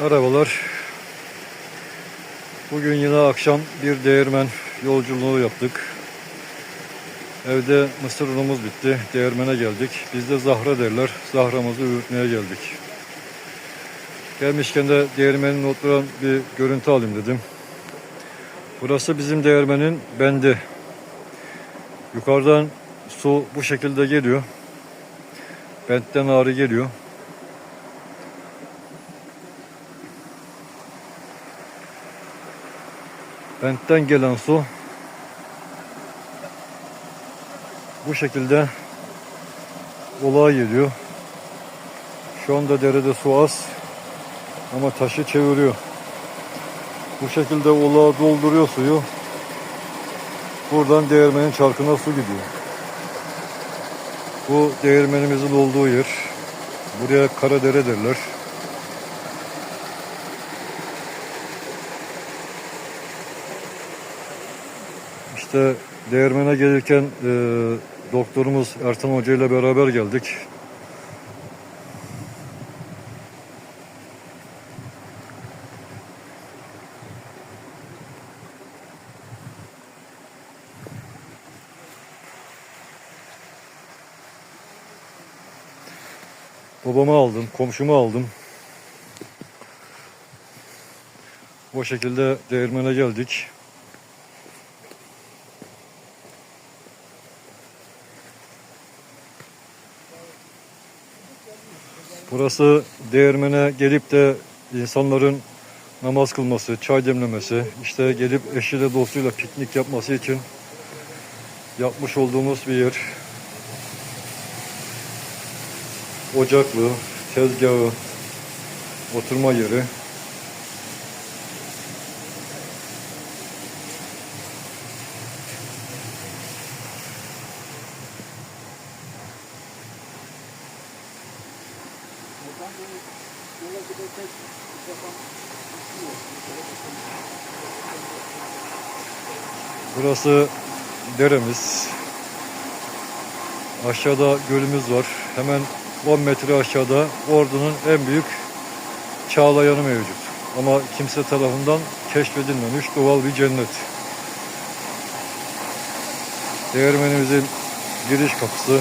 Merhabalar. Bugün yine akşam bir değirmen yolculuğu yaptık. Evde mısır unumuz bitti. Değirmene geldik. Bizde zahra derler. Zahramızı üretmeye geldik. Gelmişken de değirmenin oturan bir görüntü alayım dedim. Burası bizim değirmenin bendi. Yukarıdan su bu şekilde geliyor. Bentten ağrı geliyor. Bentten gelen su bu şekilde olağa geliyor. Şu anda derede su az ama taşı çeviriyor. Bu şekilde olağa dolduruyor suyu. Buradan değirmenin çarkına su gidiyor. Bu değirmenimizin olduğu yer. Buraya Karadere derler. İşte değirmene gelirken e, doktorumuz Ertan Hoca ile beraber geldik. Babamı aldım, komşumu aldım. O şekilde değirmene geldik. Burası değirmene gelip de insanların namaz kılması, çay demlemesi, işte gelip eşiyle dostuyla piknik yapması için yapmış olduğumuz bir yer. Ocaklı, tezgahı, oturma yeri. Burası deremiz. Aşağıda gölümüz var. Hemen 10 metre aşağıda Ordu'nun en büyük çağlayanı mevcut. Ama kimse tarafından keşfedilmemiş doğal bir cennet. Değirmenimizin giriş kapısı.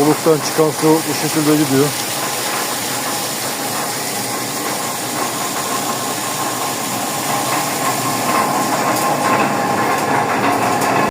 Oluktan çıkan su bu şekilde gidiyor.